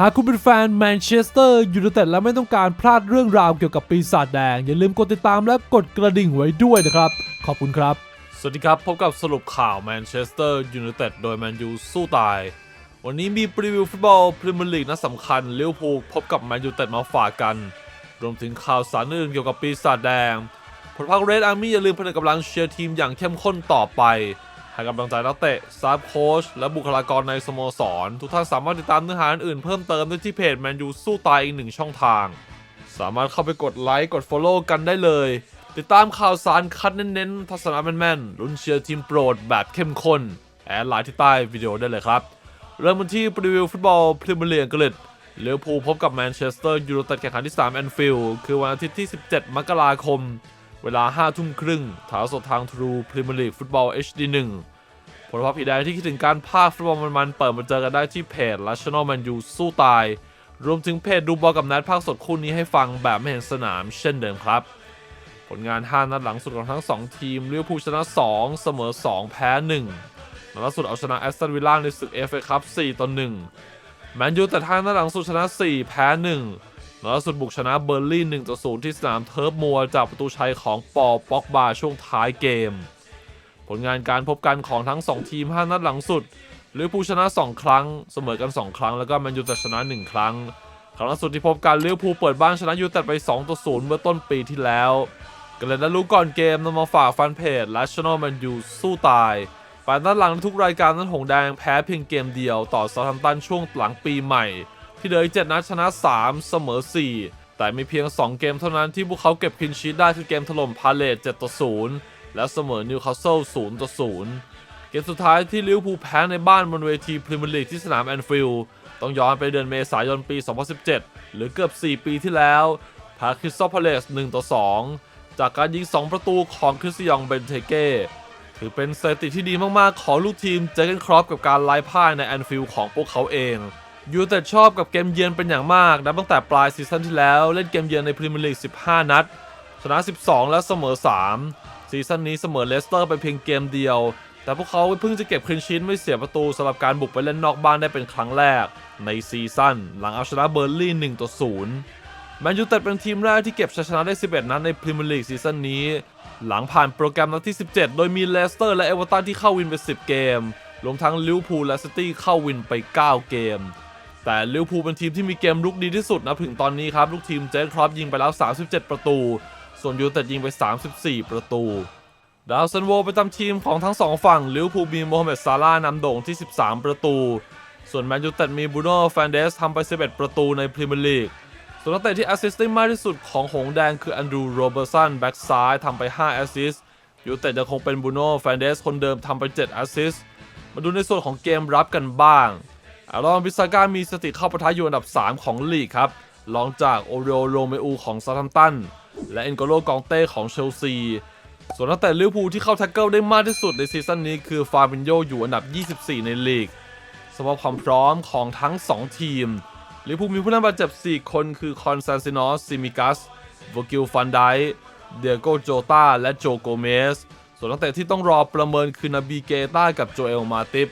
หากคุณเป็นแฟนแมนเชสเตอร์ยูไนเต็ดและไม่ต้องการพลาดเรื่องราวเกี่ยวกับปีศาจแดง อย่าลืมกดติดตามและกดกระดิ่งไว้ด้วยนะครับ ขอบคุณครับ สวัสดีครับ พบกับสรุปข่าวแมนเชสเตอร์ยูไนเต็ดโดยแมนยูสู้ตาย วันนี้มีพรีวิวฟุตบอลพรีเมียร์ลีกนัดสำคัญเลิเวพูพบกับแมนยูเต็ดมาฝากกัน รวมถึงข่าวสารอื่นเกี่ยวกับปีศาจแดงผลพักเรดอาร์มี่อย่าลืมผนึกกำลังเชียร์ทีมอย่างเข้มข้นต่อไป ให้กำลังใจนักเตะสตาฟโค้ชและบุคลากรในสโมสร ทุกท่านสามารถติดตามเนื้อหาอื่นเพิ่มเติมได้ที่เพจแมนยูสู้ตายอีกหนึ่งช่องทาง สามารถเข้าไปกดไลค์กด Follow กันได้เลย ติดตามข่าวสารคัดเน้นๆ ทัศนะแม่นๆลุ้นเชียร์ทีมโปรดแบบเข้มข้น แอดไลน์ที่ใต้วิดีโอได้เลยครับ เริ่มกันที่พรีวิวฟุตบอลพรีเมียร์ลีกอังกฤษเลี้ยวภูพบกับแมนเชสเตอร์ยูไนเต็ดแข่งขันที่3แอนฟิลด์คือวันอาทิตย์ที่ 17 มกราคม เวลา5ทุ่มครึ่งถ่ายสดทางทรูพรีเมียร์ลีกฟุตบอล HD 1 ผลพภาพผีแดงที่คิดถึงการพากย์ฟุตบอลมันๆเปิดมาเจอกันได้ที่เพจ National Man U สู้ตาย รวมถึงเพจดูบอลกับนัดภาคสดคู่นี้ให้ฟังแบบไม่เห็นสนามเช่นเดิมครับ ผลงาน 5 นัดหลังสุดของทั้ง 2 ทีมลิเวอร์พูลชนะ 2 เสมอ 2 แพ้ 1นัดล่าสุดเอาชนะแอสตันวิลล่าในศึก FA คัพ4ต่อ1แมนยูแต่ทางนัดหลังสุดชนะ 4 แพ้1นัด ล่าสุดบุกชนะเบอร์ลี่1ต่อ0ที่สนามเทิร์ฟมัวจากประตูชัยของปอป็อกบาช่วงท้ายเกม ผลงานการพบกันของทั้ง 2 ทีม 5 นัดหลังสุดลิเวอร์พูลชนะ 2 ครั้ง เสมอกัน 2 ครั้ง แล้วก็แมนยูแต่ชนะ 1 ครั้ง ครั้งล่าสุดที่พบกันลิเวอร์พูลเปิดบ้านชนะยูไนเต็ดไป2ต่อ0เมื่อต้นปีที่แล้วกันเลยนะรู้ก่อนเกมนำมาฝากแฟนเพจ National Man U สู้ตายแปดนัดหลังทุกรายการนั้นหงแดงแพ้เพียงเกมเดียวต่อซาทัมตันช่วงหลังปีใหม่ ที่เหลืออีก7นัดชนะ 3 เสมอ 4 แต่มีเพียง 2 เกมเท่านั้นที่พวกเขาเก็บคินชีตได้คือเกมถล่มพาเลต7ต่อ0และเสมอนิวคาสเซิล0ต่อ0เกมสุดท้ายที่ลิเวอร์พูลแพ้ในบ้านบนเวทีพรีเมียร์ลีกที่สนามแอนฟิลด์ต้องย้อนไปเดือนเมษายนปี 2017 หรือเกือบ 4 ปีที่แล้วแพ้คริสตัลพาเลส1ต่อ2 จากการยิง 2 ประตูของคริสซิยองเบนเทเก้ถือเป็นสถิติที่ดีมากๆ ของลูกทีมเจเกนครอปกับการไล่พ่ายในแอนฟิลด์ของพวกเขาเอง ยูแต่ชอบกับเกมเยือนเป็นอย่างมากนับตั้งแต่ปลายซีซั่นที่แล้วเล่นเกมเยือนในพรีเมียร์ลีก 15 นัด ชนะ 12 และเสมอ 3 ซีซั่นนี้เสมอเลสเตอร์ไปเพียงเกมเดียว แต่พวกเขาเพิ่งจะเก็บคลินชีนไม่เสียประตูสำหรับการบุกไปเล่นนอกบ้านได้เป็นครั้งแรก ในซีซั่นหลังเอาชนะเบอร์ลี่1ต่อ0แมนยูเต็ดเป็นทีมแรกที่เก็บชัยชนะได้ 11 นัดในพรีเมียร์ลีกซีซั่นนี้ หลังผ่านโปรแกรมนัดที่ 17 โดยมีเลสเตอร์และเอเวอร์ตันที่เข้าวินไป 10 เกมรวมทั้งลิเวอร์พูลและซิตี้เข้าวินไป 9 เกม แต่ลิเวอร์พูลเป็นทีมที่มีเกมลุกดีที่สุดนะถึงตอนนี้ครับลูกทีมเจนครอปยิงไปแล้ว 37 ประตู ส่วนยูเต็ดยิงไป 34 ประตูดาวซันโวประจำทีมของทั้งสองฝั่งลิเวอร์พูลมีโมฮัมเหม็ดซาร่านำโด่งที่ 13 ประตู ส่วนแมนยูเต็ดมีบูโน่แฟนเดสทำไป 11 ประตูในพรีเมียร์ลีกส่วนนักเตะที่แอสซิสต์ได้มากที่สุดของหงส์แดงคือแอนดรูโรเบอร์สันแบ็กซ้ายทำไป 5 แอสซิสต์ยูเต็ดยังคงเป็นบูโน่แฟนเดสคนเดิมทำไป 7 แอสซิสต์มาดูในส่วนของเกมรับกันบ้าง อารอนวิซาก้ามีสติเข้าปะทะอยู่อันดับ 3 ของลีกครับรองจากโอเรโอโรเมอูของซาทัมตัน และเอ็นโกโลกองเต้ของเชลซี ส่วนนักเตะลิเวอร์พูลที่เข้าแท็กเกิลได้มากที่สุดในซีซั่นนี้คือฟาบินโยอยู่อันดับ 24 ในลีกสำหรับความพร้อมของทั้ง 2 ทีมลิเวอร์พูลมีผู้เล่นบาดเจ็บ 4 คนคือคอนซานซินอสซิมิกัสโวกิลฟันไดเดียโกโจตาและโจโกเมส ส่วนนักเตะที่ต้องรอประเมินคือนาบีเกต้ากับโจเอลมาติฟ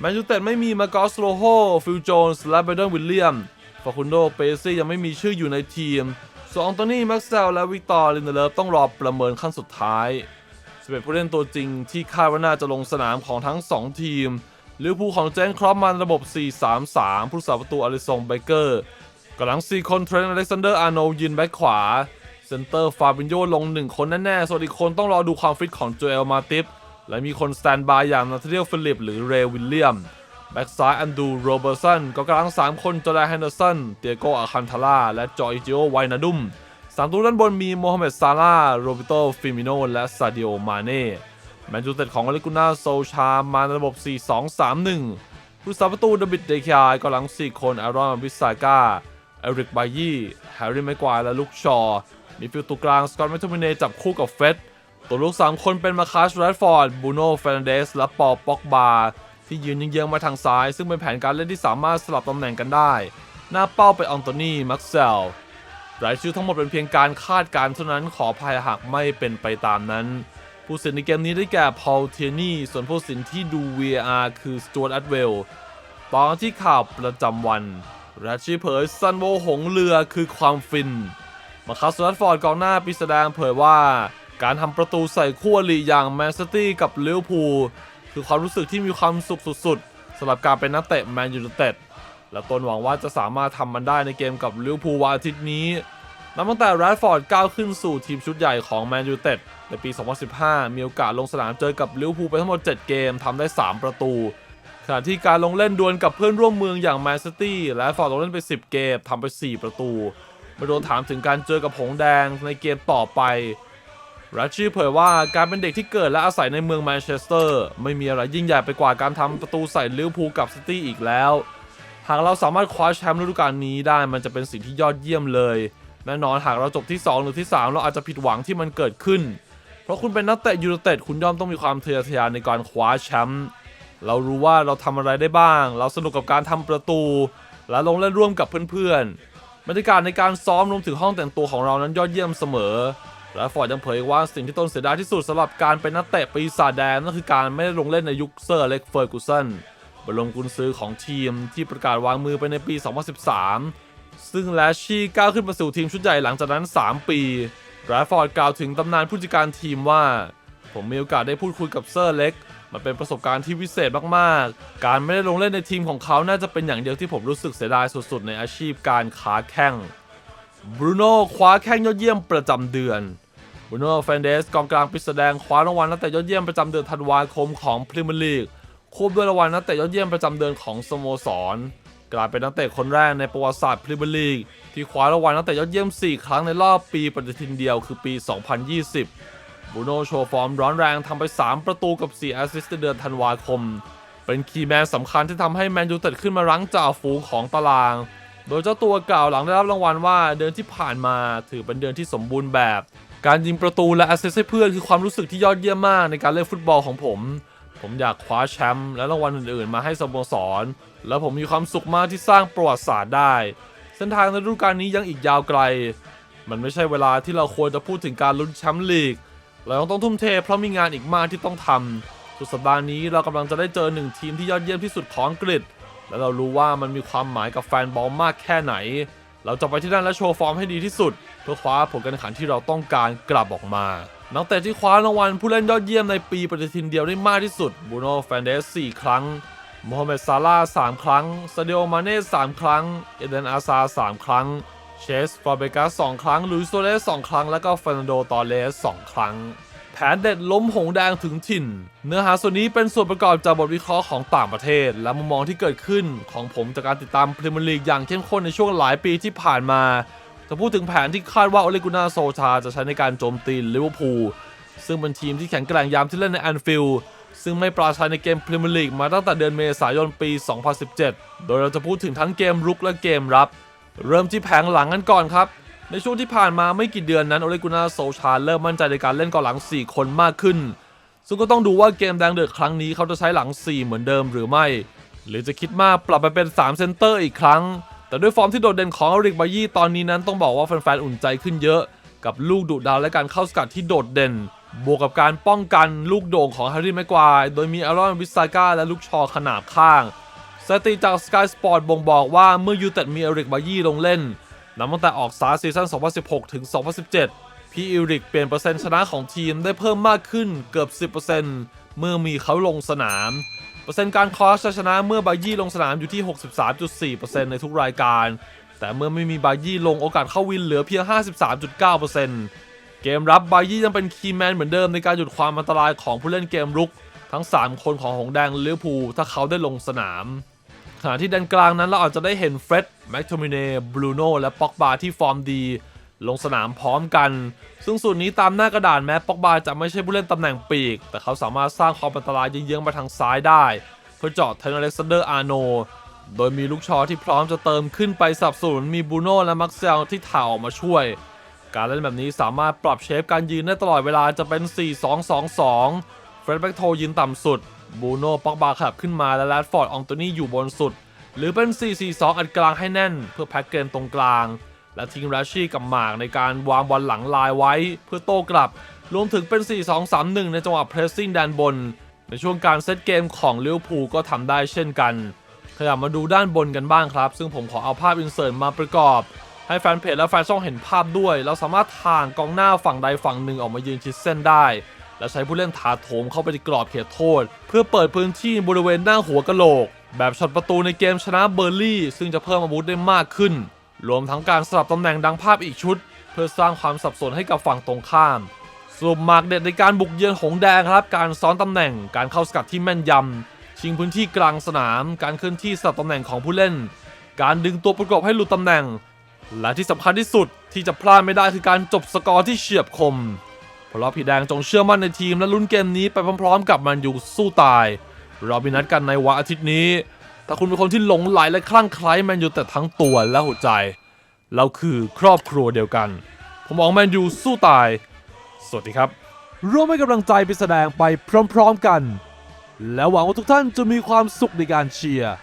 แมนยูเต็ดไม่มีมากอสโลโฮฟิลโจนส์และเบเดนวิลเลียมฟาคุนโดเปซี่ยังไม่มีชื่ออยู่ในทีมส่วนอองโตนี่แม็กซ์เซลและวิกตอร์ลินเดเลฟต้องรอประเมินขั้นสุดท้าย11ผู้เล่นตัวจริงที่คาดว่าน่าจะลงสนามของทั้ง 2 ทีมลิเวอร์พูลของเจนครอปมันระบบ 4-3-3 ผู้สาประตูอลิซงเบเกอร์กำลัง 4 คนเทรนต์อเล็กซานเดอร์อาร์โนยืนแบ็คขวา เซนเตอร์ฟาบินโยลง 1 คนแน่ๆ ส่วนอีกคนต้องรอดูความฟิตของโจเอลมาติฟ และมีคนสแตนบายอย่างนาธาเนียลฟิลิปหรือเรวิลเลียม แบ็กซ้ายอันดูโรเบอร์สันก็กลัง3 คนจอร์แดนแฮนเดอร์สัน เตียโกอาคันทาร่าและจอร์จิโอไวนาดุมสามตัวด้านบนมีโมฮัมเหม็ดซาร่าโรบิโตฟิมิโน และซาดิโอมาเน่แมนยูเต็ดของอเลกุน่าโซชามาในระบบ 4-2-3-1 ผู้สาประตูดวิดเดคายกำลัง 4 คนอารอนวิสซาก้าเอริกบายี่แฮร์รี่แม็กควายและลุกชอ มีฟิลตัวกลางสกอตต์แมทโทมิเนจับคู่กับเฟส ตัวลูก 3 คนเป็นมาคาสแรดฟอร์ดบูโน่เฟรนเดสและปอปอกบา ที่ยืนเยื้องมาทางซ้าย ซึ่งเป็นแผนการเล่นที่สามารถสลับตำแหน่งกันได้ หน้าเป้าเป็นอองโตนี่มักเซลรายชื่อทั้งหมดเป็นเพียงการคาดการณ์เท่านั้นขอภัยหากไม่เป็นไปตามนั้น ผู้สินในเกมนี้ได้แก่พอลเทียนี่ส่วนผู้สินที่ดู VAR คือสจวตอัตเวลตอนที่ข่าวประจำวันราชีเผยซันโวหงเรือคือความฟิน มาคัสรัตฟอร์ดกองหน้าปีแสดงเผยว่า การทำประตูใส่คู่อริอย่างแมนซิตี้กับลิเวอร์พูลคือความรู้สึกที่มีความสุขสุดๆสำหรับการเป็นนักเตะแมนยูไนเต็ดและตนหวังว่าจะสามารถทำมันได้ในเกมกับลิเวอร์พูลวันอาทิตย์นี้นับตั้งแต่แรดฟอร์ดก้าวขึ้นสู่ทีมชุดใหญ่ของแมนยูเต็ดในปี 2015 มีโอกาสลงสนามเจอกับลิเวอร์พูลไปทั้งหมด 7 เกมทำได้ 3 ประตูขณะที่การลงเล่นดวลกับเพื่อนร่วมเมืองอย่างแมนซิตี้แรดฟอร์ดลงเล่นไป 10 เกมทำไป 4 ประตูเมื่อโดนถามถึงการเจอกับหงแดงในเกมต่อไป รัชชี่เผยว่าการเป็นเด็กที่เกิดและอาศัยในเมืองแมนเชสเตอร์ ไม่มีอะไรยิ่งใหญ่ไปกว่าการทำประตูใส่ลิเวอร์พูลกับซิตี้อีกแล้ว หากเราสามารถคว้าแชมป์ฤดูกาลนี้ได้มันจะเป็นสิ่งที่ยอดเยี่ยมเลยแน่นอนหากเราจบที่ 2 หรือที่ 3 เราอาจจะผิดหวังที่มันเกิดขึ้น เพราะคุณเป็นนักเตะยูไนเต็ดคุณย่อมต้องมีความทะเยอทะยานในการคว้าแชมป์เรารู้ว่าเราทำอะไรได้บ้าง เราสนุกกับการทำประตู และลงเล่นร่วมกับเพื่อนๆบรรยากาศในการซ้อมรวมถึงห้องแต่งตัวของเรานั้นยอดเยี่ยมเสมอ และฟอร์ดยังเผยว่าสิ่งที่ตนเสียดายที่สุดสำหรับการเป็นนักเตะปีศาจแดงนั่นคือการไม่ได้ลงเล่นในยุคเซอร์เล็กเฟอร์กูสันบรมกุนซือของทีมที่ประกาศวางมือไปในปี 2013 ซึ่งแลชชี่ก้าวขึ้นมาสู่ทีมชุดใหญ่หลังจากนั้น 3 ปีแรดฟอร์ดกล่าวถึงตำนานผู้จัดการทีมว่า ผมมีโอกาสได้พูดคุยกับเซอร์เล็ก มันเป็นประสบการณ์ที่วิเศษมากๆ การไม่ได้ลงเล่นในทีมของเขาน่าจะเป็นอย่างเดียวที่ผมรู้สึกเสียดายสุดๆ ในอาชีพการค้าแข่งบรูโน่คว้าแข้งยอดเยี่ยมประจำเดือน บูโน่แฟนเดสกองกลางปิดแสดงคว้ารางวัลนักเตะยอดเยี่ยมประจำเดือนธันวาคมของพรีเมียร์ลีกควบด้วยรางวัลนักเตะยอดเยี่ยมประจำเดือนของสโมสร กลายเป็นนักเตะคนแรกในประวัติศาสตร์พรีเมียร์ลีกที่คว้ารางวัลนักเตะยอดเยี่ยม 4 ครั้งในรอบปีปฏิทินเดียวคือปี 2020 บูโน่โชว์ฟอร์มร้อนแรงทำไป 3 ประตูกับ 4 แอสซิสต์ในเดือนธันวาคม เป็นคีย์แมนสำคัญที่ทำให้แมนยูเต็ดขึ้นมารั้งจ่าฝูงของตาราง โดยเจ้าตัวกล่าวหลังได้รับรางวัลว่าเดือนที่ผ่านมาถือเป็นเดือนที่สมบูรณ์แบบ การยิงประตูและแอสเซสให้เพื่อนคือความรู้สึกที่ยอดเยี่ยมมากในการเล่นฟุตบอลของผม ผมอยากคว้าแชมป์และรางวัลอื่นๆ มาให้สโมสร และผมมีความสุขมากที่สร้างประวัติศาสตร์ได้ เส้นทางในฤดูกาลนี้ยังอีกยาวไกล มันไม่ใช่เวลาที่เราควรจะพูดถึงการลุ้นแชมป์ลีก เราต้องทุ่มเทเพราะมีงานอีกมากที่ต้องทำสุดสัปดาห์นี้เรากำลังจะได้เจอหนึ่งทีมที่ยอดเยี่ยมที่สุดของอังกฤษ และเรารู้ว่ามันมีความหมายกับแฟนบอลมากแค่ไหน เราจะไปที่นั่นและโชว์ฟอร์มให้ดีที่สุด เพื่อคว้าผลการแข่งขันที่เราต้องการกลับออกมา นักเตะที่คว้ารางวัลผู้เล่นยอดเยี่ยมในปีปฏิทินเดียวได้มากที่สุดบูโน่แฟนเดส4ครั้งโมฮัมเหม็ดซาลา3ครั้งซาดิโอมาเน่3ครั้ง เอเดนอาซา3ครั้งเชสฟาเบกัส2ครั้งลุยโซเลส2ครั้ง แล้วก็ฟ e ร์นันโดตอเลส2ครั้ง แผนเด็ดล้มหงแดงถึงถิ่น เนื้อหาส่วนนี้เป็นส่วนประกอบจากบทวิเคราะห์ของต่างประเทศ และมุมมองที่เกิดขึ้นของผมจากการติดตามพรีเมียร์ลีกอย่างเข้มข้นในช่วงหลายปีที่ผ่านมา จะพูดถึงแผนที่คาดว่าโอเลกุนาโซชาจะใช้ในการโจมตีลิเวอร์พูลซึ่งเป็นทีมที่แข็งแกร่งยามที่เล่นในแอนฟิลด์ซึ่งไม่ปราชัยในเกมพรีเมียร์ลีกมาตั้งแต่เดือนเมษายนปี 2017 โดยเราจะพูดถึงทั้งเกมรุกและเกมรับ เริ่มที่แผงหลังกันก่อนครับ ในช่วงที่ผ่านมาไม่กี่เดือนนั้นโอเลกุนาโซชาเริ่มมั่นใจในการเล่นกองหลัง 4 คนมากขึ้น ซึ่งก็ต้องดูว่าเกมแดงเดือดครั้งนี้เขาจะใช้หลัง 4 เหมือนเดิมหรือไม่ หรือจะคิดมากปรับไปเป็น 3 เซนเตอร์อีกครั้ง แต่ด้วยฟอร์มที่โดดเด่นของอริกบายี่ตอนนี้นั้นต้องบอกว่าแฟนๆอุ่นใจขึ้นเยอะ กับลูกดุดาวและการเข้าสกัดที่โดดเด่น บวกกับการป้องกันลูกโด่งของแฮร์รี่แม็กควายโดยมีอารอนวิสซาก้าและลูกชอขนาบข้างสถิติจาก Sky Sport บ่งบอกว่าเมื่อยูเต็ดมีเอริกบายี่ลงเล่นนับตั้งแต่ออกสตาร์ซีซั่น 2016 ถึง 2017 พี่อิริกเปลี่ยนเปอร์เซ็นต์ชนะของทีมได้เพิ่มมากขึ้นเกือบ 10%เมื่อมีเขาลงสนาม เปอร์เซ็นต์การคอสชนะเมื่อบายี่ลงสนามอยู่ที่ 63.4%ในทุกรายการ แต่เมื่อไม่มีบายี่ลงโอกาสเข้าวินเหลือเพียง 53.9%เกมรับบายี่ยังเป็นคีย์แมนเหมือนเดิมในการหยุดความอันตรายของผู้เล่นเกมรุก ทั้ง 3 คนของหงแดงลิเวอร์พูลถ้าเขาได้ลงสนามขณะที่ด้านกลางนั้นเราอาจจะได้เห็นเฟร็ดแม็กโทมิเน่บรูโน่และป็อกบาที่ฟอร์มดี ลงสนามพร้อมกัน ซึ่งส่วนนี้ตามหน้ากระดานแม้ป็อกบาจะไม่ใช่ผู้เล่นตำแหน่งปีก แต่เขาสามารถสร้างความอันตรายเยื้องๆมาทางซ้ายได้ เพื่อเจาะเทนอเล็กซานเดอร์อาร์โน โดยมีลูกชอที่พร้อมจะเติมขึ้นไปสับสนมีบูโน่และมักเซลที่ถ่าออกมาช่วย การเล่นแบบนี้สามารถปรับเชฟการยืนได้ตลอดเวลาจะเป็น 4-2-2-2 เฟรดแบ็กโทยืนต่ำสุดบูโน่ป็อกบาขับขึ้นมาและแรดฟอร์ดอองโตนี่อยู่บนสุด หรือเป็น 4-4-2 อัดกลางให้แน่น เพื่อแพ็กเกมตรงกลาง และทิ้งแรชชี่กับหมากในการวางบอลหลังลายไว้เพื่อโต้กลับ รวมถึงเป็น 4-2-3-1 ในจังหวะเพรสซิ่งแดนบน ในช่วงการเซตเกมของลิเวอร์พูลก็ทำได้เช่นกัน ขยับมาดูด้านบนกันบ้างครับ ซึ่งผมขอเอาภาพอินเสิร์ตมาประกอบ ให้แฟนเพจและแฟนช่องเห็นภาพด้วย เราสามารถทางกองหน้าฝั่งใดฝั่งหนึ่งออกมายืนชิดเส้นได้ และใช้ผู้เล่นถาโถมเข้าไปในกรอบเขตโทษ เพื่อเปิดพื้นที่บริเวณหน้าหัวกะโหลก แบบช็อตประตูในเกมชนะเบอร์ลี่ ซึ่งจะเพิ่มอาวุธได้มากขึ้น รวมทั้งการสลับตำแหน่งดังภาพอีกชุด เพื่อสร้างความสับสนให้กับฝั่งตรงข้ามสรุปหมากเด็ดในการบุกเยือนหงแดงครับ การซ้อนตำแหน่ง การเข้าสกัดที่แม่นยำ ชิงพื้นที่กลางสนาม การเคลื่อนที่สลับตำแหน่งของผู้เล่น การดึงตัวประกอบให้หลุดตำแหน่ง และที่สำคัญที่สุดที่จะพลาดไม่ได้คือการจบสกอร์ที่เฉียบคม เพราะผีแดงจงเชื่อมั่นในทีมและลุ้นเกมนี้ไปพร้อม ๆ กับมันอยู่สู้ตาย เรามีนัดกันในวันอาทิตย์นี้ ถ้าคุณเป็นคนที่หลงไหลและคลั่งไคล้แมนยูแต่ทั้งตัวและหัวใจ เราคือครอบครัวเดียวกัน ผมมองแมนยูสู้ตาย สวัสดีครับ ร่วมให้กำลังใจไปแสดงไปพร้อมๆกัน และหวังว่าทุกท่านจะมีความสุขในการเชียร์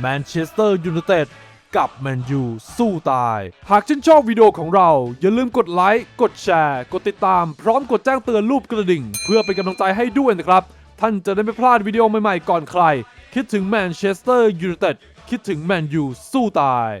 แมนเชสเตอร์ยูไนเต็ดกับแมนยูสู้ตาย หากชื่นชอบวิดีโอของเรา อย่าลืมกดไลค์ กดแชร์ กดติดตาม พร้อมกดแจ้งเตือนรูปกระดิ่ง เพื่อเป็นกำลังใจให้ด้วยนะครับ ท่านจะได้ไม่พลาดวิดีโอใหม่ๆก่อนใคร คิดถึงแมนเชสเตอร์ยูไนเต็ดคิดถึงแมนยูสู้ตาย